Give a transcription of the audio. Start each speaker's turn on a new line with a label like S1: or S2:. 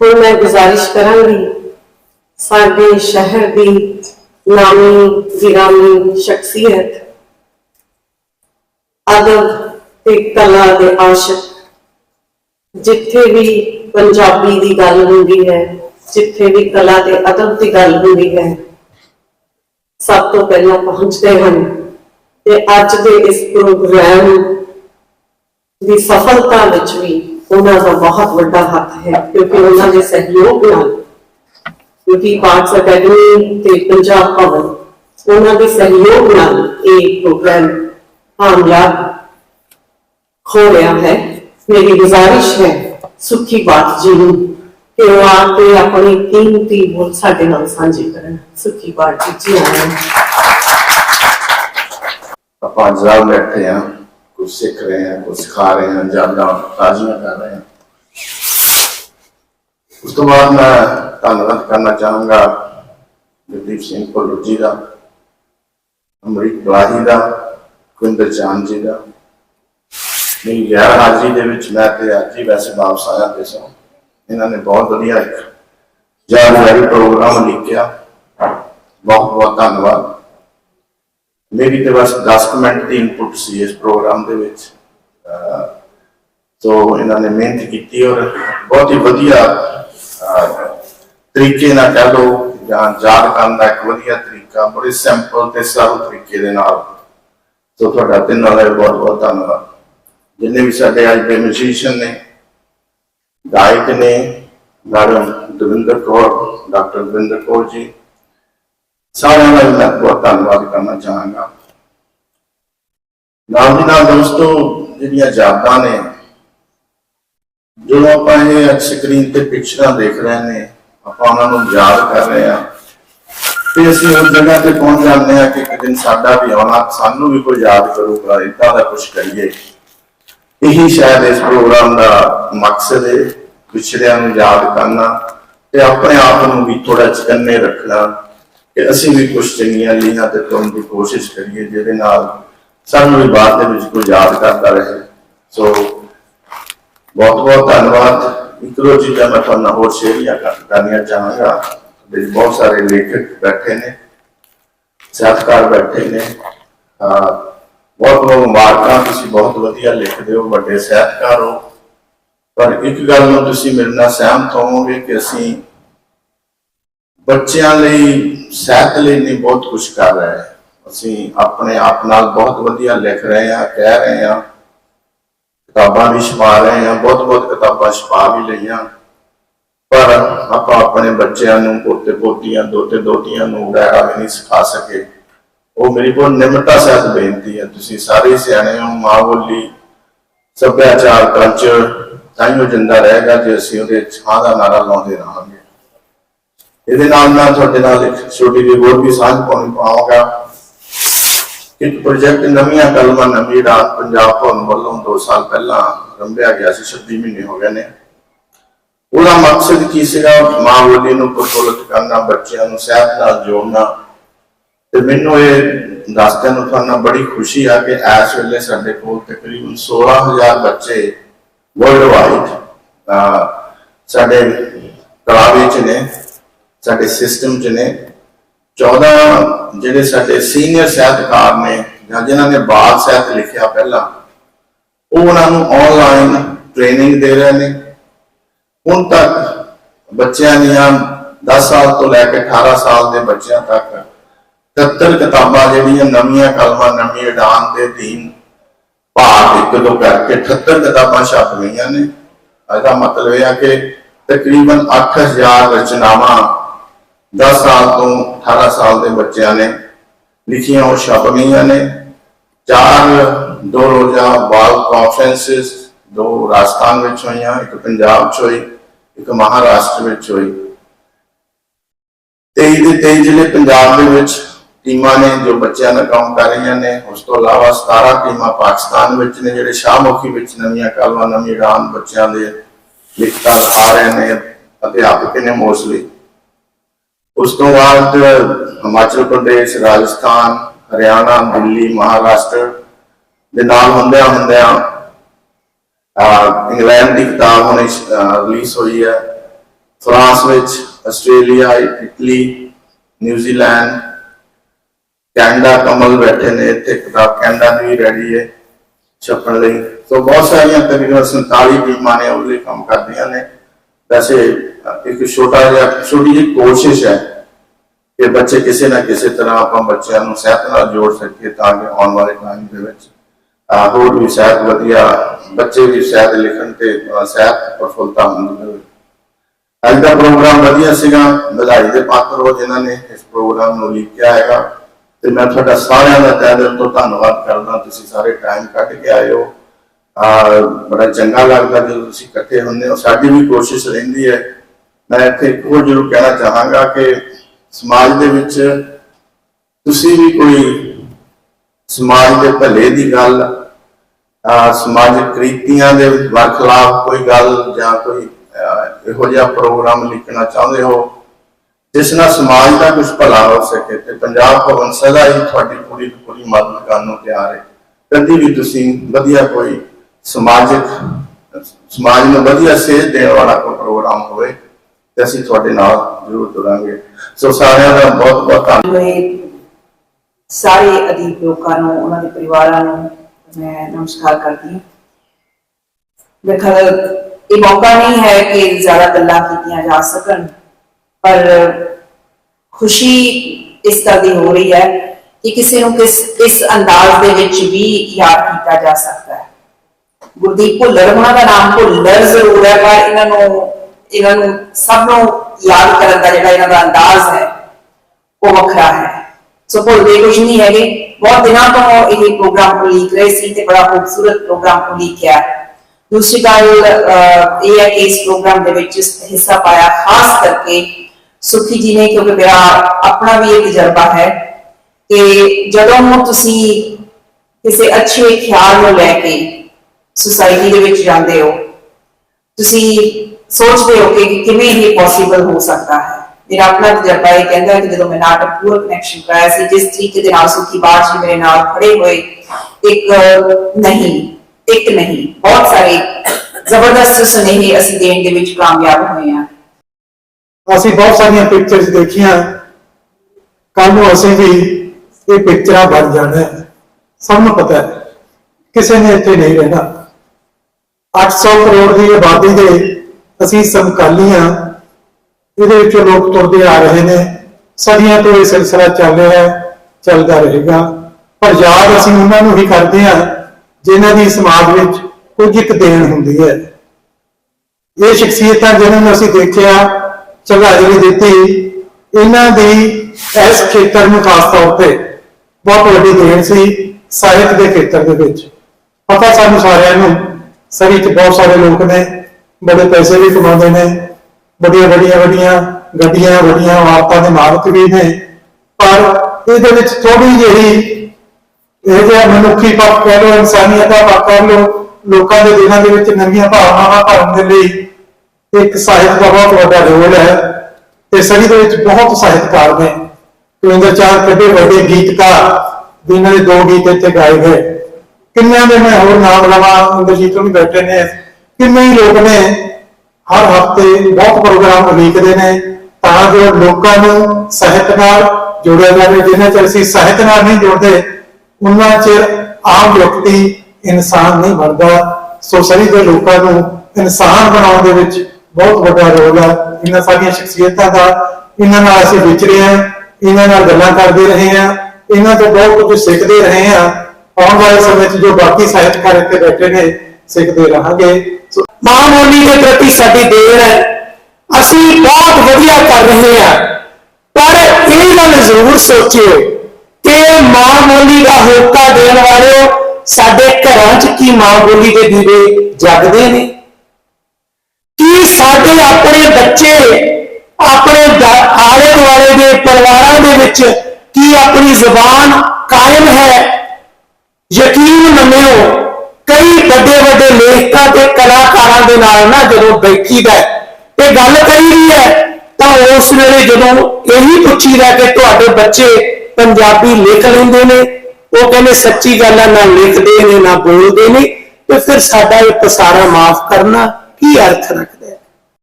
S1: ਹੁਣ ਮੈਂ ਗੁਜ਼ਾਰਿਸ਼ ਕਰਾਂਗੀ। ਸਾਡੇ ਸ਼ਹਿਰ ਦੀ ਨਾਮੀ, ਗਿਰਾਮੀ ਸ਼ਖਸੀਅਤ, ਅਦਬ ਤੇ ਕਲਾ ਦੇ ਆਸ਼ਕ, ਜਿੱਥੇ ਵੀ ਪੰਜਾਬੀ ਦੀ ਗੱਲ ਹੁੰਦੀ ਹੈ, ਜਿੱਥੇ ਵੀ ਕਲਾ ਤੇ ਅਦਬ ਦੀ ਗੱਲ ਹੁੰਦੀ ਹੈ, ਸਭ ਤੋਂ ਪਹਿਲਾਂ ਪਹੁੰਚਦੇ ਹਨ। ਤੇ ਅੱਜ ਦੇ ਇਸ ਪ੍ਰੋਗਰਾਮ ਦੀ ਸਫਲਤਾ ਵਿੱਚ ਵੀ ਉਹਨਾਂ ਦਾ ਬਹੁਤ ਵੱਡਾ ਹੱਥ ਹੈ, ਕਿਉਂਕਿ ਉਹਨਾਂ ਦੇ ਸਹਿਯੋਗ ਨਾਲ ਕਿਉਂਕਿ ਪਾਰਟਸ ਅਕੈਡਮੀ ਤੇ ਪੰਜਾਬ ਭਵਨ, ਉਹਨਾਂ ਦੇ ਸਹਿਯੋਗ ਨਾਲ ਇਹ ਪ੍ਰੋਗਰਾਮ ਕਾਮਯਾਬ ਹੋ ਰਿਹਾ ਹੈ। ਮੇਰੀ ਗੁਜ਼ਾਰਿਸ਼ ਹੈ ਸੁਖੀ ਬਾਤ ਜੀ ਨੂੰ ਕਿ ਉਹ ਆ ਕੇ ਆਪਣੀ ਕੀਮਤੀ ਬੋਲ ਸਾਡੇ ਨਾਲ ਸਾਂਝੀ ਕਰਨ। ਸੁਖੀ ਬਾਤ ਜੀ ਜੀ ਆਇਆਂ
S2: ਆਪਾਂ ਜਵਾਬ ਬੈਠੇ ਹਾਂ। ਕੁਝ ਸਿੱਖ ਰਹੇ ਹਾਂ ਕੁਝ ਸਿਖਾ ਰਹੇ ਹਾਂ ਜਾਨਾਂ ਤਾਜ਼ੀਆਂ ਕਰ ਰਹੇ ਹਾਂ। ਉਸ ਤੋਂ ਬਾਅਦ ਮੈਂ ਧੰਨਵਾਦ ਕਰਨਾ ਚਾਹਾਂਗਾ ਜਗਦੀਪ ਸਿੰਘ ਭੁੱਲਰ ਜੀ ਦਾ, ਅਮਰੀਕ ਬਲਾਹੀ ਦਾ ਕੁੰਦਰ ਚਾਂਦ ਜੀ ਦਾ। ਮੇਰੀ ਗੈਰ ਹਾਜ਼ਰੀ ਦੇ ਵਿੱਚ ਮੈਂ ਤੇ ਅੱਜ ਹੀ ਵੈਸੇ ਵਾਪਸ ਆਇਆ ਤੇ ਸਾਂ ਇਹਨਾਂ ਨੇ ਬਹੁਤ ਵਧੀਆ ਇੱਕ ਜਾਣਕਾਰੀ ਪ੍ਰੋਗਰਾਮ ਲਿਖਿਆ। ਬਹੁਤ ਬਹੁਤ ਧੰਨਵਾਦ। ਮੇਰੀ ਤੇ ਬਸ 10 ਕੁ ਮਿੰਟ ਦੀ ਇਨਪੁਟ ਸੀ ਇਸ ਪ੍ਰੋਗਰਾਮ ਦੇ ਵਿੱਚ ਸੋ ਇਹਨਾਂ ਨੇ ਮਿਹਨਤ ਕੀਤੀ ਔਰ ਬਹੁਤ ਹੀ ਵਧੀਆ ਤਰੀਕੇ ਨਾਲ ਕਹਿ ਲਓ, ਜਾਂ ਯਾਦ ਕਰਨ ਦਾ ਇੱਕ ਵਧੀਆ ਤਰੀਕਾ, ਬੜੇ ਸਿੰਪਲ ਤੇ ਸਰਲ ਤਰੀਕੇ ਦੇ ਨਾਲ। ਸੋ ਤੁਹਾਡਾ ਤਿੰਨਾਂ ਦਾ ਬਹੁਤ ਬਹੁਤ ਧੰਨਵਾਦ। ਜਿੰਨੇ ਵੀ ਸਾਡੇ ਅੱਜ ਦੇ ਮਿਊਜ਼ੀਸ਼ੀਅਨ ਨੇ, ਗਾਇਕ ਨੇ, ਮੈਡਮ ਦਵਿੰਦਰ ਕੌਰ, ਡਾਕਟਰ ਦਵਿੰਦਰ ਕੌਰ ਜੀ ਸਾਰਿਆਂ ਦਾ ਵੀ ਮੈਂ ਬਹੁਤ ਧੰਨਵਾਦ ਕਰਨਾ ਚਾਹਾਂਗਾ। ਨਾਲ ਦੀ ਨਾਲ ਦੋਸਤੋ, ਜਿਹੜੀਆਂ ਯਾਦਾਂ ਨੇ, ਜਦੋਂ ਆਪਾਂ ਇਹ ਸਕਰੀਨ ਤੇ ਪਿਕਚਰਾਂ ਦੇਖ ਰਹੇ ਨੇ, ਆਪਾਂ ਉਹਨਾਂ ਨੂੰ ਯਾਦ ਕਰ ਰਹੇ ਹਾਂ। ਤੇ ਅਸੀਂ ਉਸ ਜਗ੍ਹਾ ਤੇ ਪਹੁੰਚ ਜਾਂਦੇ ਹਾਂ ਕਿ ਇੱਕ ਦਿਨ ਸਾਡਾ ਵੀ ਆਉਣਾ, ਸਾਨੂੰ ਵੀ ਕੋਈ ਯਾਦ ਕਰੂਗਾ ਇਦਾਂ ਦਾ ਕੁਝ ਕਰੀਏ। ਇਹੀ ਸ਼ਾਇਦ ਇਸ ਪ੍ਰੋਗਰਾਮ ਦਾ ਮਕਸਦ ਹੈ, ਪਿਛੜਿਆਂ ਨੂੰ ਯਾਦ ਕਰਨਾ ਤੇ ਆਪਣੇ ਆਪ ਨੂੰ ਵੀ ਥੋੜਾ ਚਕੰਨੇ ਰੱਖਣਾ। ਕਿ ਅਸੀਂ ਵੀ ਕੁਝ ਚੰਗੀਆਂ ਲੀਹਾਂ ਤੇ ਤੁਰਨ ਦੀ ਕੋਸ਼ਿਸ਼ ਕਰੀਏ, ਜਿਹਦੇ ਨਾਲ ਸਾਨੂੰ ਵੀ ਬਾਅਦ ਦੇ ਵਿੱਚ ਕੋਈ ਯਾਦ ਕਰਦਾ ਰਹੇ। ਸੋ ਬਹੁਤ ਬਹੁਤ ਧੰਨਵਾਦ। ਇੱਕ ਦੋ ਚੀਜ਼ਾਂ ਮੈਂ ਤੁਹਾਨੂੰ ਹੋਰ ਸ਼ੇਅਰੀਆਂ ਕਰਨੀਆਂ ਚਾਹਾਂਗਾ। ਤੇ ਬਹੁਤ ਸਾਰੇ ਲੇਖਕ ਬੈਠੇ ਨੇ, ਸਾਹਿਤਕਾਰ ਬੈਠੇ ਨੇ। ਅਹ, ਬਹੁਤ ਬਹੁਤ ਮੁਬਾਰਕਾਂ। ਤੁਸੀਂ ਬਹੁਤ ਵਧੀਆ ਲਿਖਦੇ ਹੋ, ਵੱਡੇ ਸਾਹਿਤਕਾਰ ਹੋ। ਪਰ ਇੱਕ ਗੱਲ ਨੂੰ ਤੁਸੀਂ ਮੇਰੇ ਨਾਲ ਸਹਿਮਤ ਹੋਵੋਗੇ ਕਿ ਅਸੀਂ ਬੱਚਿਆਂ ਲਈ ਸਾਹਿਤ ਲਈ ਨਹੀਂ, ਬਹੁਤ ਕੁਝ ਕਰ ਰਿਹਾ ਹੈ ਅਸੀਂ ਆਪਣੇ ਆਪ ਨਾਲ ਬਹੁਤ ਵਧੀਆ ਲਿਖ ਰਹੇ ਹਾਂ ਕਹਿ ਰਹੇ ਹਾਂ ਕਿਤਾਬਾਂ ਵੀ ਛਪਾ ਰਹੇ ਹਾਂ ਬਹੁਤ ਬਹੁਤ ਕਿਤਾਬਾਂ ਛਪਾ ਵੀ ਲਈਆਂ। ਪਰ ਆਪਾਂ ਆਪਣੇ ਬੱਚਿਆਂ ਨੂੰ ਪੋਤੇ ਪੋਤੀਆਂ ਦੋਤੇ ਦੋਤੀਆਂ ਨੂੰ ਉਡਾਇਆ ਵੀ ਨਹੀਂ ਸਿਖਾ ਸਕੇ। ਉਹ ਮੇਰੀ ਬਹੁਤ ਨਿਮਰਤਾ ਸਹਿਤ ਬੇਨਤੀ ਹੈ, ਤੁਸੀਂ ਸਾਰੇ ਸਿਆਣੇ ਹੋ, ਮਾਂ ਬੋਲੀ, ਸੱਭਿਆਚਾਰ ਕਲਚਰ ਤਾਂ ਹੀ ਉਹ ਜਿੰਦਾ ਰਹੇਗਾ ਜੇ ਅਸੀਂ ਉਹਦੇ ਛਾਂ ਦਾ ਨਾਰਾ ਲਾਉਂਦੇ ਰਹਾਂਗੇ। ਇਹਦੇ ਨਾਲ ਮੈਂ ਤੁਹਾਡੇ ਨਾਲ ਇੱਕ ਛੋਟੀ ਜਿਹੀ ਹੋਰ ਵੀ ਸਾਂਝ ਪਾਉਣੀ ਪਾਵਾਂਗਾ। ਇੱਕ ਪ੍ਰੋਜੈਕਟ ਨਵੀਆਂ ਕਲਮਾਂ, ਨਵੀਂ ਰਾਤ ਪੰਜਾਬ ਭਵਨ ਵੱਲੋਂ 2 ਸਾਲ ਪਹਿਲਾਂ ਰੰਭਿਆ ਗਿਆ ਸੀ 26 ਮਹੀਨੇ ਹੋ ਗਏ ਨੇ। ਉਹਦਾ ਮਕਸਦ ਕੀ ਸੀਗਾ? ਮਾਂ ਬੋਲੀ ਨੂੰ ਪ੍ਰਫੁੱਲਤ ਕਰਨਾ, ਬੱਚਿਆਂ ਨੂੰ ਸਿਹਤ ਨਾਲ ਜੋੜਨਾ। ਤੇ ਮੈਨੂੰ ਇਹ ਦੱਸਦਿਆਂ ਨੂੰ ਤੁਹਾਨੂੰ ਬੜੀ ਖੁਸ਼ੀ ਆ ਕਿ ਇਸ ਵੇਲੇ ਸਾਡੇ ਕੋਲ ਤਕਰੀਬਨ 16000 ਬੱਚੇ ਵਰਲਡ ਵਾਈਡ ਸਾਡੇ ਕਲਾਵੇ ਚ ਨੇ। ਸਾਡੇ ਸਿਸਟਮ ਚ ਨੇ। 14 ਜਿਹੜੇ ਸਾਡੇ ਸੀਨੀਅਰ ਸਾਹਿਤਕਾਰ ਨੇ ਜਾਂ ਜਿਨ੍ਹਾਂ ਨੇ ਬਾਲ ਸਾਹਿਤ ਲਿਖਿਆ ਪਹਿਲਾਂ, ਉਹ ਉਹਨਾਂ ਨੂੰ ਆਨਲਾਈਨ ਟ੍ਰੇਨਿੰਗ ਦੇ ਰਹੇ ਨੇ। ਹੁਣ ਤੱਕ ਬੱਚਿਆਂ ਦੀਆਂ 10 ਸਾਲ ਤੋਂ ਲੈ ਕੇ 18 ਸਾਲ ਦੇ ਬੱਚਿਆਂ ਤੱਕ 71 ਕਿਤਾਬਾਂ ਜਿਹੜੀਆਂ ਨਵੀਆਂ ਕਲਮਾਂ, ਨਵੀਂ ਉਡਾਨ ਦੇ ਦੀਨ ਭਾਗ ਇੱਕ ਤੋਂ ਕਰਕੇ 78 ਕਿਤਾਬਾਂ ਛਪ ਗਈਆਂ ਨੇ। ਇਹਦਾ ਮਤਲਬ ਇਹ ਆ ਕਿ ਤਕਰੀਬਨ 8000 ਰਚਨਾਵਾਂ 10 ਸਾਲ ਤੋਂ 18 ਸਾਲ ਦੇ ਬੱਚਿਆਂ ਨੇ ਲਿਖੀਆਂ ਉਹ ਛਪ ਗਈਆਂ ਨੇ। ਚਾਰ, ਦੋ ਰੋਜ਼ਾ, ਬਾਲ ਕਾਨਫਰੰਸਿਸ ਦੋ ਰਾਜਸਥਾਨ ਵਿੱਚ ਹੋਈਆਂ, ਇੱਕ ਪੰਜਾਬ ਚ ਹੋਈ, ਇੱਕ ਮਹਾਰਾਸ਼ਟਰ ਵਿੱਚ ਹੋਈ। 23 ਦੇ 23 ਜ਼ਿਲ੍ਹੇ ਪੰਜਾਬ ਦੇ ਵਿੱਚ ਟੀਮਾਂ ਨੇ ਜੋ ਬੱਚਿਆਂ ਦਾ ਕੰਮ ਕਰ ਰਹੀਆਂ ਨੇ, ਉਸ ਤੋਂ ਇਲਾਵਾ 17 ਟੀਮਾਂ ਪਾਕਿਸਤਾਨ ਵਿੱਚ ਨੇ, ਜਿਹੜੇ ਸ਼ਾਹਮੁਖੀ ਵਿੱਚ ਨਵੀਆਂ ਕਲਮਾਂ, ਨਵੀਂ ਰਾਮ ਬੱਚਿਆਂ ਦੇ ਲਿਖਤਾਂ ਆ ਰਹੇ ਨੇ, ਅਧਿਆਪਕ ਨੇ ਮੋਸਟਲੀ ਉਸ ਤੋਂ ਬਾਅਦ ਹਿਮਾਚਲ ਪ੍ਰਦੇਸ਼, ਰਾਜਸਥਾਨ, ਹਰਿਆਣਾ, ਦਿੱਲੀ, ਮਹਾਰਾਸ਼ਟਰ ਦੇ ਨਾਲ ਹੁੰਦਿਆਂ ਹੁੰਦਿਆਂ, ਅਹ, ਇੰਗਲੈਂਡ ਦੀ ਕਿਤਾਬ ਹੁਣ ਰਿਲੀਜ਼ ਹੋਈ ਹੈ। ਫਰਾਂਸ ਵਿੱਚ, ਆਸਟ੍ਰੇਲੀਆ, ਇਟਲੀ, ਨਿਊਜ਼ੀਲੈਂਡ, ਕੈਨੇਡਾ, ਕਮਲ ਬੈਠੇ ਨੇ। ਇੱਥੇ ਕਿਤਾਬ ਕੈਨੇਡਾ ਦੀ ਵੀ ਰੈਡੀ ਹੈ ਛਪਣ ਲਈ। ਸੋ ਬਹੁਤ ਸਾਰੀਆਂ ਤਕਰੀਬਨ 47 ਟੀਮਾਂ ਨੇ, ਉਹਦੇ ਕੰਮ ਕਰਦੀਆਂ ਨੇ। ਵੈਸੇ ਇੱਕ ਛੋਟਾ ਜਿਹਾ, ਛੋਟੀ ਜਿਹੀ ਕੋਸ਼ਿਸ਼ ਹੈ ਕਿ ਬੱਚੇ ਕਿਸੇ ਨਾ ਕਿਸੇ ਤਰ੍ਹਾਂ ਆਪਾਂ ਬੱਚਿਆਂ ਨੂੰ ਸਿਹਤ ਨਾਲ ਜੋੜ ਸਕੀਏ ਤਾਂ ਕਿ ਆਉਣ ਵਾਲੇ ਟਾਈਮ ਦੇ ਵਿੱਚ ਹੋਰ ਵੀ ਸਿਹਤ ਵਧੀਆ, ਬੱਚੇ ਵੀ ਸਿਹਤ ਲਿਖਣ ਤੇ ਸਿਹਤ ਪ੍ਰਫੁੱਲਤਾ ਹੁੰਦੀ ਹੋਵੇ ਅੱਜ ਦਾ ਪ੍ਰੋਗਰਾਮ ਵਧੀਆ ਸੀਗਾ, ਵਧਾਈ ਦੇ ਪਾਤਰ ਹੋ ਜਿਨ੍ਹਾਂ ਨੇ ਇਸ ਪ੍ਰੋਗਰਾਮ ਨੂੰ ਲਿਖਿਆ ਹੈਗਾ। ਤੇ ਮੈਂ ਤੁਹਾਡਾ ਸਾਰਿਆਂ ਦਾ ਤਹਿ ਦਿਲ ਤੋਂ ਧੰਨਵਾਦ ਕਰਦਾ, ਤੁਸੀਂ ਸਾਰੇ ਟਾਈਮ ਕੱਢ ਕੇ ਆਏ ਹੋ। ਆ ਬੜਾ ਚੰਗਾ ਲੱਗਦਾ ਜਦੋਂ ਤੁਸੀਂ ਇਕੱਠੇ ਹੁੰਦੇ ਹੋ। ਸਾਡੀ ਵੀ ਕੋਸ਼ਿਸ਼ ਰਹਿੰਦੀ ਹੈ ਮੈਂ ਇੱਥੇ ਇੱਕ ਹੋਰ ਜ਼ਰੂਰ ਕਹਿਣਾ ਚਾਹਾਂਗਾ ਕਿ ਸਮਾਜ ਦੇ ਵਿੱਚ ਤੁਸੀਂ ਵੀ ਕੋਈ ਸਮਾਜ ਦੇ ਭਲੇ ਦੀ ਗੱਲ ਆ ਸਮਾਜਿਕ ਕ੍ਰਿਤੀਆਂ ਦੇ ਖਿਲਾਫ ਕੋਈ ਗੱਲ ਜਾਂ ਕੋਈ ਇਹੋ ਜਿਹਾ ਪ੍ਰੋਗਰਾਮ ਲਿਖਣਾ ਚਾਹੁੰਦੇ ਹੋ, ਜਿਸ ਨਾਲ ਸਮਾਜ ਦਾ ਕੁਝ ਭਲਾ ਹੋ ਸਕੇ ਤੇ ਪੰਜਾਬ ਭਵਨ ਸਦਾ ਹੀ ਤੁਹਾਡੀ ਪੂਰੀ ਦੀ ਪੂਰੀ ਮਦਦ ਕਰਨ ਨੂੰ ਤਿਆਰ ਹੈ। ਕਦੀ ਵੀ ਤੁਸੀਂ ਵਧੀਆ ਕੋਈ ਸਮਾਜਿਕ, ਸਮਾਜ ਨੂੰ ਵਧੀਆ ਸੇਧ ਦੇਣ ਵਾਲਾ ਕੋਈ ਪ੍ਰੋਗਰਾਮ ਹੋਵੇ ਤੇ ਅਸੀਂ ਤੁਹਾਡੇ ਨਾਲ ਜ਼ਰੂਰ ਜੁੜਾਂਗੇ। ਸੋ ਸਾਰਿਆਂ ਦਾ ਬਹੁਤ ਬਹੁਤ ਧੰਨਵਾਦ।
S3: ਸਾਰੇ ਅਧੀਪ ਲੋਕਾਂ ਨੂੰ, ਉਹਨਾਂ ਦੇ ਪਰਿਵਾਰਾਂ ਨੂੰ ਮੈਂ ਨਮਸਕਾਰ ਕਰਦੀ ਹਾਂ। ਦੇਖੋ, ਇਹ ਮੌਕਾ ਨਹੀਂ ਹੈ ਕਿ ਜ਼ਿਆਦਾ ਗੱਲਾਂ ਕੀਤੀਆਂ ਜਾ ਸਕਣ, ਪਰ ਖੁਸ਼ੀ ਇਸ ਗੱਲ ਦੀ ਹੋ ਰਹੀ ਹੈ ਕਿ ਕਿਸੇ ਨੂੰ ਕਿਸ, ਇਸ ਅੰਦਾਜ਼ ਦੇ ਵਿੱਚ ਵੀ ਯਾਦ ਕੀਤਾ ਜਾ ਸਕਦਾ ਹੈ। ਗੁਰਦੀਪ ਭੁੱਲਰ, ਉਹਨਾਂ ਦਾ ਨਾਮ ਭੁੱਲਰ ਜ਼ਰੂਰ ਹੈ, ਪਰ ਇਹਨਾਂ ਨੂੰ ਇਹਨਾਂ ਨੂੰ ਸਭ ਨੂੰ ਯਾਦ ਕਰਨ ਦਾ ਜਿਹੜਾ ਇਹਨਾਂ ਦਾ ਅੰਦਾਜ਼ ਹੈ, ਉਹ ਵੱਖਰਾ ਹੈ। ਸੋ ਭੁੱਲਦੇ ਕੁਝ ਨਹੀਂ ਹੈਗੇ। ਬਹੁਤ ਦਿਨਾਂ ਤੋਂ ਇਹ ਪ੍ਰੋਗਰਾਮ ਨੂੰ ਲੀਕ ਰਹੇ ਸੀ ਤੇ ਬੜਾ ਖੂਬਸੂਰਤ ਪ੍ਰੋਗਰਾਮ ਨੂੰ ਲੀਕਿਆ ਦੂਸਰੀ ਗੱਲ ਇਹ ਹੈ ਕਿ ਇਸ ਪ੍ਰੋਗਰਾਮ ਦੇ ਵਿੱਚ ਹਿੱਸਾ ਪਾਇਆ ਖਾਸ ਕਰਕੇ ਸੁਖੀ ਜੀ ਨੇ, ਕਿਉਂਕਿ ਮੇਰਾ ਆਪਣਾ ਵੀ ਇਹ ਤਜਰਬਾ ਹੈ ਕਿ ਜਦੋਂ ਤੁਸੀਂ ਕਿਸੇ ਅੱਛੇ ਖਿਆਲ ਨੂੰ ਲੈ ਕੇ ਸੁਸਾਇਟੀ ਦੇ ਵਿੱਚ ਜਾਂਦੇ ਹੋ, ਤੁਸੀਂ ਸੋਚਦੇ ਹੋ ਕਿ ਕਿਵੇਂ ਇਹ ਪੋਸੀਬਲ ਹੋ ਸਕਦਾ ਹੈ? ਮੇਰਾ ਆਪਣਾ ਤਜਰਬਾ ਇਹ ਕਹਿੰਦਾ ਕਿ ਜਦੋਂ ਮੈਂ ਨਾਟਕ ਪੂਰਾ ਕਨੈਕਸ਼ਨ ਕਰਾਇਆ ਸੀ, ਜਿਸ ਤਰੀਕੇ ਦੇ ਨਾਲ ਸੁਖੀ ਬਾਦ ਜੀ ਮੇਰੇ ਨਾਲ ਖੜੇ ਹੋਏ, ਇੱਕ ਨਹੀਂ ਇੱਕ ਨਹੀਂ, ਬਹੁਤ ਸਾਰੇ ਜ਼ਬਰਦਸਤ ਸੁਨੇਹੇ ਅਸੀਂ ਦੇਣ ਦੇ ਵਿੱਚ ਕਾਮਯਾਬ ਹੋਏ ਹਾਂ।
S4: ਅਸੀਂ ਬਹੁਤ ਸਾਰੀਆਂ ਪਿਕਚਰਸ ਦੇਖੀਆਂ। ਕੱਲ ਨੂੰ ਅਸੀਂ ਵੀ ਇਹ ਪਿਕਚਰਾਂ ਬਣ ਜਾਣਾ ਹੈ। ਸਭ ਨੂੰ ਪਤਾ ਹੈ। ਕਿਸੇ ਨੇ ਇੱਥੇ ਨਹੀਂ ਰਹਿਣਾ। 800 ਕਰੋੜ ਦੀ ਆਬਾਦੀ ਦੇ ਅਸੀਂ ਸਮਕਾਲੀ ਹਾਂ। ਇਹਦੇ ਵਿੱਚੋਂ ਲੋਕ ਤੁਰਦੇ ਆ ਰਹੇ ਨੇ। ਸਦੀਆਂ ਤੋਂ ਇਹ ਸਿਲਸਿਲਾ ਚੱਲ ਰਿਹਾ ਹੈ, ਚੱਲਦਾ ਰਹੇਗਾ। ਪਰ ਯਾਦ ਅਸੀਂ ਉਹਨਾਂ ਨੂੰ ਹੀ ਕਰਦੇ ਹਾਂ, ਜਿਨ੍ਹਾਂ ਦੀ ਸਮਾਜ ਵਿੱਚ ਕੁਝ ਇੱਕ ਦੇਣ ਹੁੰਦੀ ਹੈ। ਇਹ ਸ਼ਖਸੀਅਤਾਂ ਜਿਹਨਾਂ ਨੂੰ ਅਸੀਂ ਦੇਖਿਆ ਸ਼ਰਧਾਂਜਲੀ ਦਿੱਤੀ, ਇਹਨਾਂ ਦੀ ਇਸ ਖੇਤਰ ਨੂੰ ਖਾਸ ਤੌਰ ਤੇ ਬਹੁਤ ਵੱਡੀ ਦੇਣ ਸੀ, ਸਾਹਿਤ ਦੇ ਖੇਤਰ ਦੇ ਵਿੱਚ। ਪਤਾ ਸਾਨੂੰ ਸਾਰਿਆਂ ਨੂੰ, ਸਰੀ ਚ ਬਹੁਤ ਸਾਰੇ ਲੋਕ ਨੇ ਬੜੇ ਪੈਸੇ ਵੀ ਕਮਾਉਂਦੇ ਨੇ ਵੱਡੀਆਂ ਵੱਡੀਆਂ ਵੱਡੀਆਂ ਗੱਡੀਆਂ ਵੱਡੀਆਂ ਵਾਰਤਾਂ ਦੇ ਮਾਲਕ ਵੀ ਨੇ। ਪਰ ਇਹਦੇ ਵਿੱਚ ਥੋੜੀ ਜਿਹੀ ਇਹ ਜਿਹੜਾ ਮਨੁੱਖੀ ਪੱਖ ਕਹਿ ਲੋ ਇਨਸਾਨੀਅਤ ਦਾ ਪੱਖ ਕਹਿ ਲੋ ਲੋਕਾਂ ਦੇ ਦਿਲਾਂ ਦੇ ਵਿੱਚ ਨਵੀਆਂ ਭਾਵਨਾਵਾਂ ਭਰਨ ਦੇ ਲਈ ਇੱਕ ਸਾਹਿਤ ਦਾ ਬਹੁਤ ਵੱਡਾ ਰੋਲ ਹੈ ਤੇ ਸਦੀ ਦੇ ਵਿੱਚ ਬਹੁਤ ਸਾਹਿਤਕਾਰ ਨੇ। ਕੁਲਿੰਦਰ ਚਾਰ ਕਿੱਡੇ ਵੱਡੇ ਗੀਤਕਾਰ, ਜਿਨ੍ਹਾਂ ਦੇ ਦੋ ਗੀਤ ਇੱਥੇ ਗਾਏ ਗਏ। ਕਿੰਨਿਆਂ ਦੇ ਮੈਂ ਹੋਰ ਨਾਮ ਲਵਾਂ ਅੰਦਰਜੀਤ ਨੂੰ ਬੈਠੇ ਨੇ। ਕਿੰਨੇ ਹੀ ਲੋਕ ਨੇ, ਹਰ ਹਫ਼ਤੇ ਬਹੁਤ ਪ੍ਰੋਗਰਾਮ ਉਲੀਕਦੇ ਨੇ, ਤਾਂ ਜੋ ਲੋਕਾਂ ਨੂੰ ਸਾਹਿਤ ਨਾਲ ਜੋੜਿਆ ਜਾਵੇ। ਜਿਨ੍ਹਾਂ ਚਿਰ ਅਸੀਂ ਸਾਹਿਤ ਨਾਲ ਨਹੀਂ ਜੁੜਦੇ ਉਹਨਾਂ ਚਿਰ ਆਮ ਵਿਅਕਤੀ ਇਨਸਾਨ ਨਹੀਂ ਬਣਦਾ। ਸੋ ਸਰੀ ਦੇ ਲੋਕਾਂ ਨੂੰ ਇਨਸਾਨ ਬਣਾਉਣ ਦੇ ਵਿੱਚ ਬਹੁਤ ਵੱਡਾ ਰੋਲ ਹੈ ਇਹਨਾਂ ਸਾਰੀਆਂ ਸ਼ਖਸੀਅਤਾਂ ਦਾ, ਇਹਨਾਂ ਨਾਲ ਅਸੀਂ ਵਿਚਰੇ ਹਾਂ, ਇਹਨਾਂ ਨਾਲ ਗੱਲਾਂ ਕਰਦੇ ਰਹੇ ਹਾਂ, ਇਹਨਾਂ ਤੋਂ ਬਹੁਤ ਕੁਝ ਸਿੱਖਦੇ ਰਹੇ ਹਾਂ। ਆਉਣ ਵਾਲੇ ਸਮੇਂ 'ਚ ਜੋ ਬਾਕੀ ਸਾਹਿਤਕਾਰ ਇੱਥੇ ਬੈਠੇ ਨੇ ਸਿੱਖਦੇ ਰਹਾਂਗੇ।
S5: ਮਾਂ ਬੋਲੀ ਦੇ ਪ੍ਰਤੀ ਸਾਡੀ ਦੇਣ ਹੈ। ਅਸੀਂ ਬਹੁਤ ਵਧੀਆ ਕਰ ਰਹੇ ਹਾਂ। ਪਰ ਇਹ ਗੱਲ ਜ਼ਰੂਰ ਸੋਚਿਓ ਕਿ ਮਾਂ ਬੋਲੀ ਦਾ ਹੋਕਾ ਦੇਣ ਵਾਲਿਓ ਸਾਡੇ ਘਰਾਂ 'ਚ ਕੀ ਮਾਂ ਬੋਲੀ ਦੇ ਦੀਵੇ ਜਗਦੇ ਨੇ? ਕੀ ਸਾਡੇ ਆਪਣੇ ਬੱਚੇ ਆਪਣੇ ਆਲੇ ਦੁਆਲੇ ਦੇ ਪਰਿਵਾਰਾਂ ਦੇ ਵਿੱਚ ਕੀ ਆਪਣੀ ਜ਼ੁਬਾਨ ਕਾਇਮ ਹੈ? ਯਕੀਨ ਮੰਨਿਓ ਕਈ ਵੱਡੇ ਵੱਡੇ ਲੇਖਕਾਂ ਤੇ ਕਲਾਕਾਰਾਂ ਦੇ ਨਾਲ ਨਾ ਜਦੋਂ ਬੈਠੀਦਾ ਤੇ ਗੱਲ ਕਰੀਦੀ ਹੈ, ਤਾਂ ਉਸ ਵੇਲੇ ਜਦੋਂ ਇਹੀ ਪੁੱਛੀਦਾ ਕਿ ਤੁਹਾਡੇ ਬੱਚੇ ਪੰਜਾਬੀ ਲਿਖ ਲੈਂਦੇ ਨੇ, ਉਹ ਕਹਿੰਦੇ, ਸੱਚੀ ਗੱਲ ਹੈ ਨਾ ਲਿਖਦੇ ਨੇ, ਨਾ ਬੋਲਦੇ ਨੇ। ਤੇ ਫਿਰ ਸਾਡਾ ਇਹ ਪਸਾਰਾ ਮਾਫ ਕਰਨਾ ਕੀ ਅਰਥ ਰੱਖਦਾ